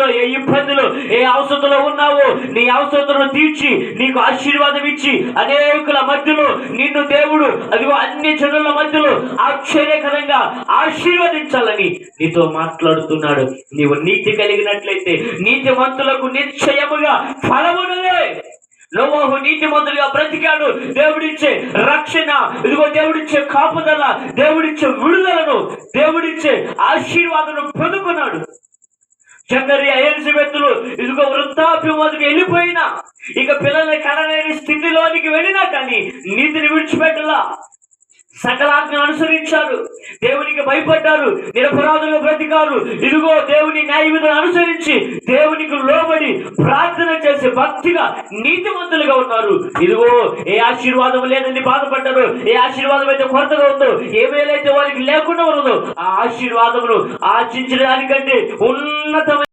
బాధల్లో ఏ ఇబ్బందులు ఏ అవసరంలో ఉన్నావో నీ అవసరతను తీర్చి నీకు ఆశీర్వాదం ఇచ్చి అనేకుల మధ్యలో నిన్ను దేవుడు అదిగో అన్ని జనుల మధ్యలో ఆశ్చర్యకరంగా ఆశీర్వదించాలని నీతో మాట్లాడుతున్నాడు. నీవు నీతి కలిగినట్లయితే నీతివంతులకు నిశ్చయముగా ఫలమునలే నోవాహు నీతిమంతుడిగా బ్రతికాడు. దేవుడిచ్చే రక్షణ ఇదిగో దేవుడిచ్చే కాపుదల దేవుడిచ్చే విడుదలను దేవుడిచ్చే ఆశీర్వాదను పొందుకున్నాడు. చక్కరి ఎలిజబెత్తులు ఇదిగో వృద్ధాప్యమోదికి వెళ్ళిపోయినా ఇక పిల్లల్ని కనలేని స్థితిలోనికి వెళ్ళినా కానీ నీతిని విడిచిపెట్టలా. సకలాజ్ఞ అనుసరించారు. దేవునికి భయపడ్డారు. నిరపరాధులు బ్రతికారు. ఇదిగో దేవుని న్యాయ విధులను అనుసరించి దేవునికి లోబడి ప్రార్థన చేసి భక్తిగా నీతిమంతులుగా ఉన్నారు. ఇదిగో ఏ ఆశీర్వాదం లేదని బాధపడ్డారు. ఏ ఆశీర్వాదం అయితే కొరతగా ఉందో ఏ మేలైతే వారికి లేకుండా ఉన్నదో ఆ ఆశీర్వాదమును ఆశించడానికంటే ఉన్నతమైన